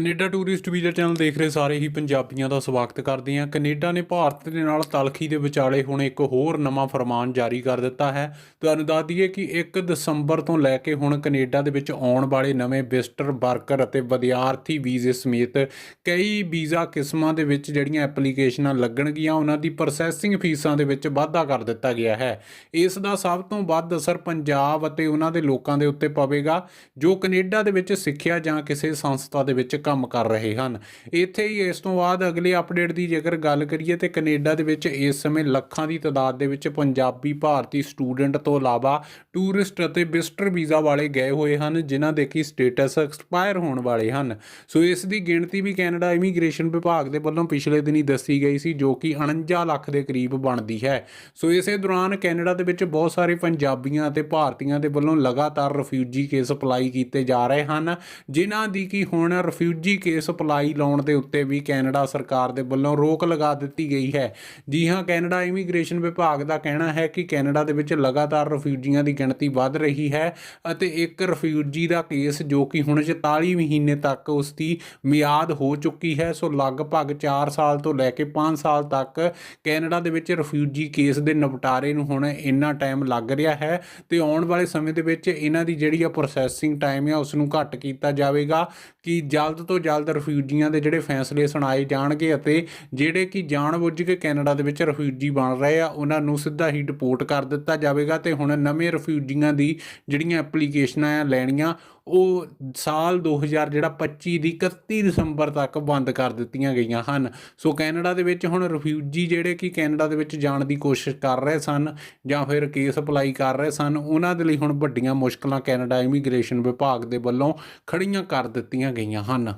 Canada tourist visa channel ਦੇਖ ਰਹੇ ਸਾਰੇ ਹੀ ਪੰਜਾਬੀਆਂ ਦਾ ਸਵਾਗਤ ਕਰਦੇ ਹਾਂ। ਕੈਨੇਡਾ ਨੇ ਭਾਰਤ ਦੇ ਨਾਲ ਤਲਖੀ ਦੇ ਵਿਚਾਲੇ ਹੁਣ ਇੱਕ ਹੋਰ ਨਵਾਂ ਫਰਮਾਨ ਜਾਰੀ ਕਰ ਦਿੱਤਾ ਹੈ। ਤੁਹਾਨੂੰ ਦੱਸ ਦਈਏ ਕਿ 1 ਦਸੰਬਰ ਤੋਂ ਲੈ ਕੇ ਹੁਣ ਕੈਨੇਡਾ ਦੇ ਵਿੱਚ ਆਉਣ ਵਾਲੇ ਨਵੇਂ ਵਿਜ਼ਟਰ ਵਰਕਰ ਅਤੇ ਵਿਦਿਆਰਥੀ ਵੀਜ਼ੇ ਸਮੇਤ ਕਈ ਵੀਜ਼ਾ ਕਿਸਮਾਂ ਦੇ ਵਿੱਚ ਜਿਹੜੀਆਂ ਐਪਲੀਕੇਸ਼ਨਾਂ ਲੱਗਣਗੀਆਂ, ਉਹਨਾਂ ਦੀ ਪ੍ਰੋਸੈਸਿੰਗ ਫੀਸਾਂ ਦੇ ਵਿੱਚ ਵਾਧਾ ਕਰ ਦਿੱਤਾ ਗਿਆ ਹੈ। ਇਸ ਦਾ ਸਭ ਤੋਂ ਵੱਧ ਅਸਰ ਪੰਜਾਬ ਅਤੇ ਉਹਨਾਂ ਦੇ ਲੋਕਾਂ ਦੇ ਉੱਤੇ ਪਵੇਗਾ, ਜੋ ਕੈਨੇਡਾ ਦੇ ਵਿੱਚ ਸਿੱਖਿਆ ਜਾਂ ਕਿਸੇ ਸੰਸਥਾ ਦੇ ਵਿੱਚ ਕੰਮ ਕਰ ਰਹੇ ਹਨ। ਇੱਥੇ ਹੀ ਇਸ ਤੋਂ ਬਾਅਦ ਅਗਲੇ ਅਪਡੇਟ ਦੀ ਜੇਕਰ ਗੱਲ ਕਰੀਏ ਤੇ ਕੈਨੇਡਾ ਦੇ ਵਿੱਚ ਇਸ ਸਮੇਂ ਲੱਖਾਂ ਦੀ ਤਾਦਾਦ ਦੇ ਵਿੱਚ ਪੰਜਾਬੀ ਭਾਰਤੀ ਸਟੂਡੈਂਟ ਤੋਂ ਇਲਾਵਾ ਟੂਰਿਸਟ ਅਤੇ ਵਿਜ਼ਟਰ ਵੀਜ਼ਾ ਵਾਲੇ ਗਏ ਹੋਏ ਹਨ, ਜਿਨ੍ਹਾਂ ਦੇ ਕੀ ਸਟੇਟਸ ਐਕਸਪਾਇਰ ਹੋਣ ਵਾਲੇ ਹਨ। ਸੋ ਇਸ ਦੀ ਗਿਣਤੀ ਵੀ ਕੈਨੇਡਾ ਇਮੀਗ੍ਰੇਸ਼ਨ ਵਿਭਾਗ ਦੇ ਵੱਲੋਂ ਪਿਛਲੇ ਦਿਨੀ ਦੱਸੀ ਗਈ ਸੀ, ਜੋ ਕਿ 49 ਲੱਖ ਦੇ ਕਰੀਬ ਬਣਦੀ ਹੈ। ਸੋ ਇਸੇ ਦੌਰਾਨ ਕੈਨੇਡਾ ਦੇ ਵਿੱਚ ਬਹੁਤ ਸਾਰੇ ਪੰਜਾਬੀਆਂ ਅਤੇ ਭਾਰਤੀਆਂ ਦੇ ਵੱਲੋਂ ਲਗਾਤਾਰ ਰਿਫਿਊਜੀ ਕੇਸ ਅਪਲਾਈ ਕੀਤੇ ਜਾ ਰਹੇ ਹਨ, ਜਿਨ੍ਹਾਂ ਦੀ ਕੀ ਹੁਣ ਰਿਫਿਊ ਰਿਫਿਊਜੀ ਕੇਸ ਅਪਲਾਈ ਲਾਉਣ ਦੇ ਉੱਤੇ ਵੀ ਕੈਨੇਡਾ ਸਰਕਾਰ ਦੇ ਵੱਲੋਂ ਰੋਕ ਲਗਾ ਦਿੱਤੀ ਗਈ ਹੈ। ਜੀ ਹਾਂ, ਕੈਨੇਡਾ ਇਮੀਗ੍ਰੇਸ਼ਨ ਵਿਭਾਗ ਦਾ ਕਹਿਣਾ ਹੈ ਕਿ ਕੈਨੇਡਾ ਦੇ ਵਿੱਚ ਲਗਾਤਾਰ ਰਿਫਿਊਜੀਆਂ ਦੀ ਗਿਣਤੀ ਵੱਧ ਰਹੀ ਹੈ ਅਤੇ ਇੱਕ ਰਿਫਿਊਜੀ ਦਾ ਕੇਸ ਜੋ ਕਿ ਹੁਣ 44 ਮਹੀਨੇ ਤੱਕ ਉਸ ਦੀ ਮਿਆਦ ਹੋ ਚੁੱਕੀ ਹੈ, ਸੋ ਲਗਭਗ 4 ਸਾਲ ਤੋਂ ਲੈ ਕੇ 5 ਸਾਲ ਤੱਕ ਕੈਨੇਡਾ ਦੇ ਵਿੱਚ ਰਿਫਿਊਜੀ ਕੇਸ ਦੇ ਨਿਪਟਾਰੇ ਨੂੰ ਹੁਣ ਇੰਨਾ ਟਾਈਮ ਲੱਗ ਰਿਹਾ ਹੈ ਤੇ ਆਉਣ ਵਾਲੇ ਸਮੇਂ ਦੇ ਵਿੱਚ ਇਹਨਾਂ ਦੀ ਜਿਹੜੀ ਆ ਪ੍ਰੋਸੈਸਿੰਗ ਟਾਈਮ ਆ ਉਸ ਨੂੰ ਘੱਟ ਕੀਤਾ ਜਾਵੇਗਾ ਕਿ ਜਲਦ ਜਲਦ ਤੋਂ ਜਲਦ ਰਿਫਿਊਜੀਆਂ ਦੇ ਜਿਹੜੇ ਫੈਸਲੇ ਸੁਣਾਏ ਜਾਣਗੇ ਅਤੇ ਜਿਹੜੇ ਕਿ ਜਾਣਬੁੱਝ ਕੇ ਕੈਨੇਡਾ ਦੇ ਵਿੱਚ ਰਿਫਿਊਜੀ ਬਣ ਰਹੇ ਆ, ਉਹਨਾਂ ਨੂੰ ਸਿੱਧਾ ਹੀ ਡਿਪੋਰਟ ਕਰ ਦਿੱਤਾ ਜਾਵੇਗਾ ਤੇ ਹੁਣ ਨਵੇਂ ਰਿਫਿਊਜੀਆਂ ਦੀ ਜਿਹੜੀਆਂ ਐਪਲੀਕੇਸ਼ਨਾਂ ਆ ਲੈਣੀਆਂ ਉਹ ਸਾਲ 2000 ਜਿਹੜਾ 25 ਦੀ 31 ਦਸੰਬਰ ਤੱਕ ਬੰਦ ਕਰ ਦਿੱਤੀਆਂ ਗਈਆਂ ਹਨ। ਸੋ ਕੈਨੇਡਾ ਦੇ ਵਿੱਚ ਹੁਣ ਰਿਫਿਊਜੀ ਜਿਹੜੇ ਕਿ ਕੈਨੇਡਾ ਦੇ ਵਿੱਚ ਜਾਣ ਦੀ ਕੋਸ਼ਿਸ਼ ਕਰ ਰਹੇ ਸਨ ਜਾਂ ਫਿਰ ਕੇਸ ਅਪਲਾਈ ਕਰ ਰਹੇ ਸਨ, ਉਹਨਾਂ ਦੇ ਲਈ ਹੁਣ ਵੱਡੀਆਂ ਮੁਸ਼ਕਲਾਂ ਕੈਨੇਡਾ ਇਮੀਗ੍ਰੇਸ਼ਨ ਵਿਭਾਗ ਦੇ ਵੱਲੋਂ ਖੜੀਆਂ ਕਰ ਦਿੱਤੀਆਂ ਗਈਆਂ ਹਨ।